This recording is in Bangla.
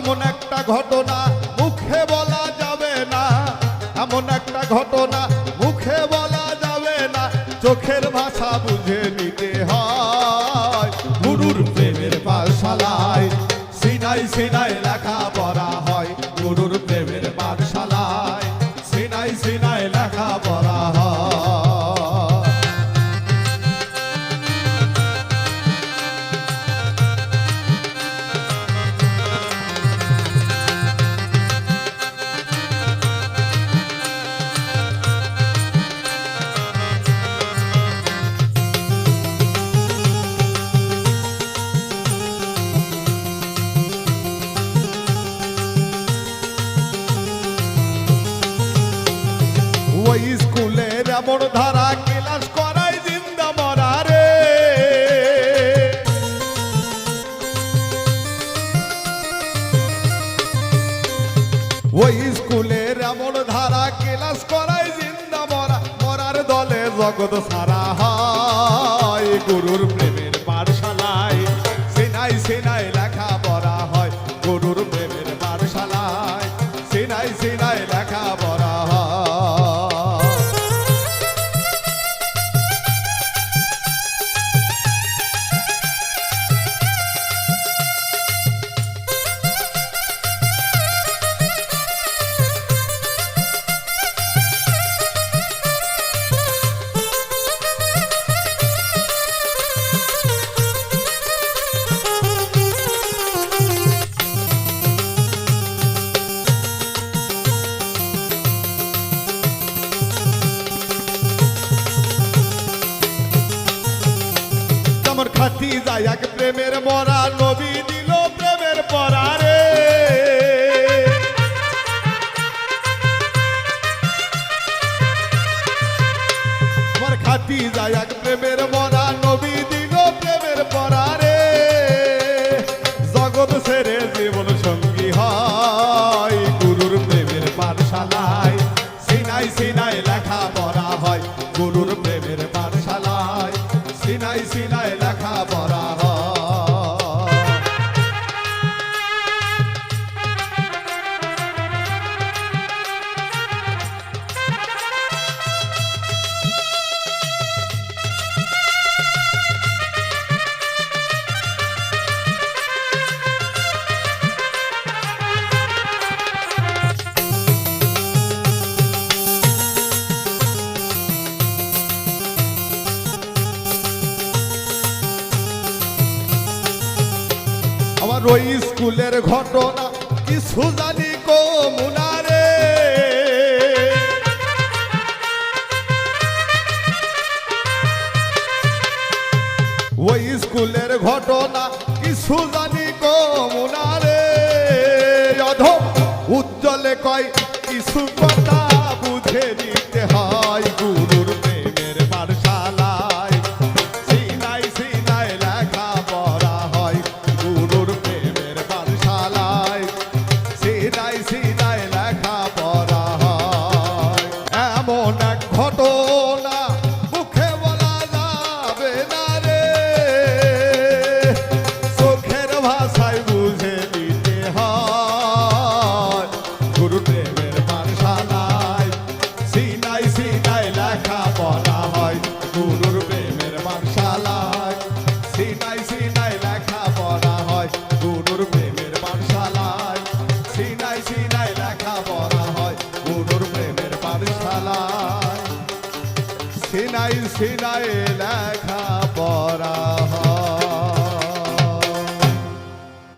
এমন একটা ঘটনা মুখে বলা যাবে না। এমন একটা ঘটনা মুখে বলা যাবে না। চোখের ভাষা বুঝে নিতে হয়। গুরুর প্রেমের পাশালায় সিনাই সিনাই লেখা পড়া এমন ধারা কেলাস করাই জিন্দা ওই স্কুলের এমন ধারা কেলাস করাই জিন্দা মরা, মরার দলে জগৎ সারা হয়, গুরুর প্রেমের যায় এক প্রেমের মরা, নবী দিল প্রেমের পরা রে। খাতি যায় এক প্রেমের মরা, নবী আমার ওই স্কুলের ঘটনা কিছু জানি কমুনারে ওই স্কুলের ঘটনা কিছু জানি কমুনারে অধম উজ্জ্বলে কয়, কিছু কথা বুঝে নিতে হয়। সিনাই সিনাই লেখা পড়া হয়।